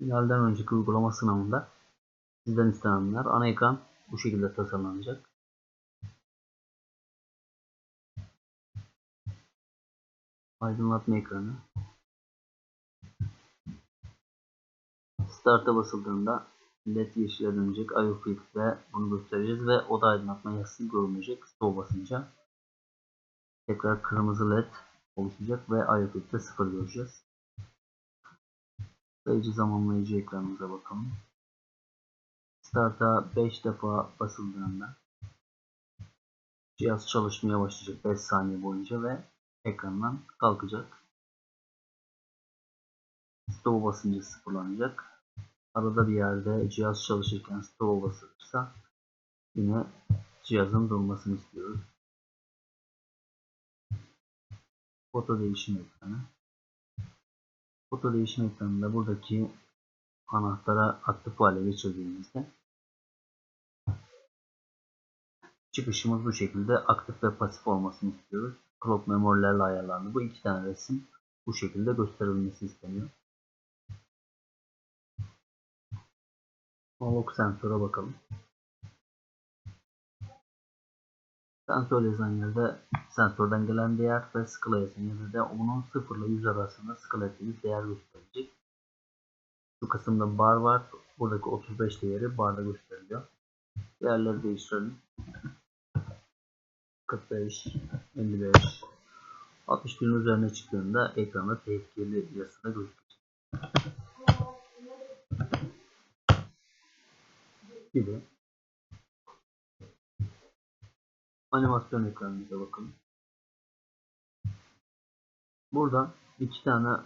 Finalden önceki uygulama sınavında sizden istenenler ana ekran bu şekilde tasarlanacak. Aydınlatma ekranı. Start'a basıldığında led yeşile dönecek. IOFX ve bunu göstereceğiz ve oda aydınlatma yazısı görünecek. Stop basınca tekrar kırmızı led oluşacak ve IOFX'te sıfır göreceğiz. Sayıcı zamanlayıcı ekranımıza bakalım. Start'a 5 defa basıldığında cihaz çalışmaya başlayacak 5 saniye boyunca ve ekrandan kalkacak. Stop basınca sıfırlanacak. Arada bir yerde cihaz çalışırken stop basılırsa yine cihazın durmasını istiyoruz. Foto değişim ekranı. Foto değişim ekranında buradaki anahtara aktif hale geçirdiğimizde çıkışımız bu şekilde aktif ve pasif olmasını istiyoruz. Clock memorilerle ayarlandı. Bu iki tane resim bu şekilde gösterilmesi isteniyor. Analog sensöre bakalım. Sensör yazan yerde sensörden gelen değer ve skala yazan yerde de onun 0 ile 100 arasında skala ettiğimiz değer gösterecek. Şu kısımda bar var. Buradaki 35 değeri barda gösteriliyor. Değerleri değiştirelim. 45, 55, 61'in üzerine çıktığında ekranda tehlikeli yazısı da gözükecek. Gibi. Animasyon ekranımıza bakalım. Burada iki tane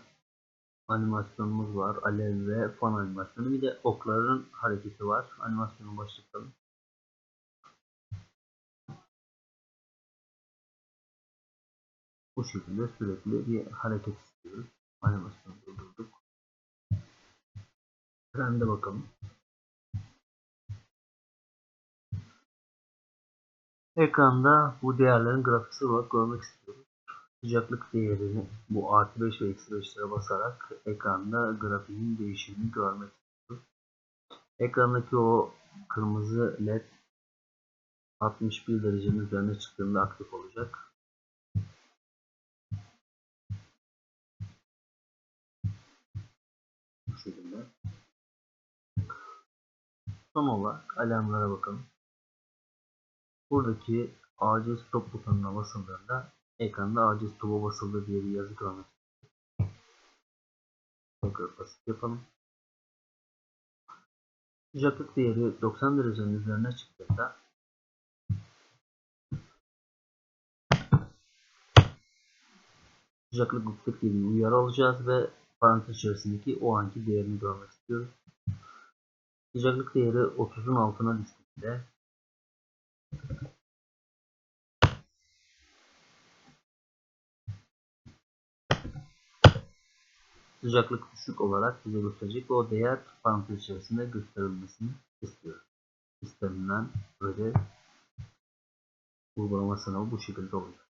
animasyonumuz var. Alev ve fan animasyonu. Bir de okların hareketi var. Animasyonu başlatalım. Bu şekilde sürekli bir hareket istiyoruz. Animasyonu durdurduk. Trende bakalım. Ekranda bu değerlerin grafiksel olarak görmek istiyoruz. Sıcaklık değerini bu artı 5 ve eksi 5'lere basarak ekranda grafiğin değişimini görmek istiyoruz. Ekrandaki o kırmızı led 61 derecenin üzerine çıktığında aktif olacak. Bu şekilde. Son olarak alarmlara bakalım. Buradaki acil stop butonuna basıldığında ekranda acil stop'a basıldı diye bir yazı görmek Tekrar basit yapalım. Sıcaklık değeri 90 derecenin üzerine çıktığında sıcaklık yüksek diye bir uyarı alacağız ve parantez içerisindeki o anki değerini görmek istiyoruz. Sıcaklık değeri 30'un altına düştüğünde sıcaklık düşük olarak bize gösterecek ve o değer parantez içerisinde gösterilmesini istiyoruz. İstenilen ödev uygulama sınavı bu şekilde olacak.